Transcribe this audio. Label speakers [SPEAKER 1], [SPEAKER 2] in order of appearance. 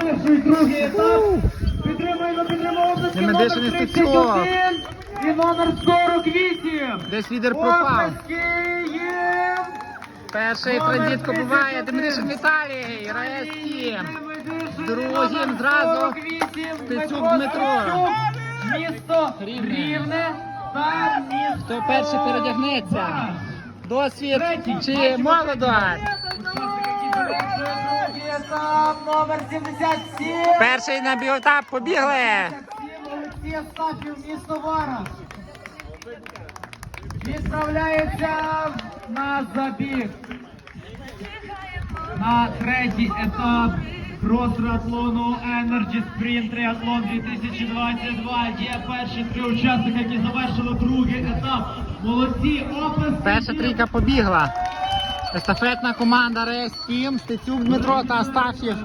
[SPEAKER 1] перший, другий етап. Підтримуємо, підтримуємо обласки номер 31 і номер 48.
[SPEAKER 2] Десь лідер пропав.
[SPEAKER 1] Обласки є.
[SPEAKER 2] Перший транзит буває. Демиришин Віталій. 7. Другим зразу Стецюк Дмитро.
[SPEAKER 1] Місто
[SPEAKER 2] Рівне.
[SPEAKER 1] Рівне та місто.
[SPEAKER 2] Хто перший передягнеться? Досвід чи молодость?
[SPEAKER 1] Номер 77.
[SPEAKER 2] Перший на біотап побігли.
[SPEAKER 1] Олексій Астафів, місто Вара. Відправляється на забіг. На третій етап крос-триатлону Energy Sprint Triathlon 2022. Є перші три учасники, які завершили другий етап. Молодці, опис.
[SPEAKER 2] Перша трійка побігла. Естафетна команда РС Тім, Стецюк Дмитро та Астаф'єв.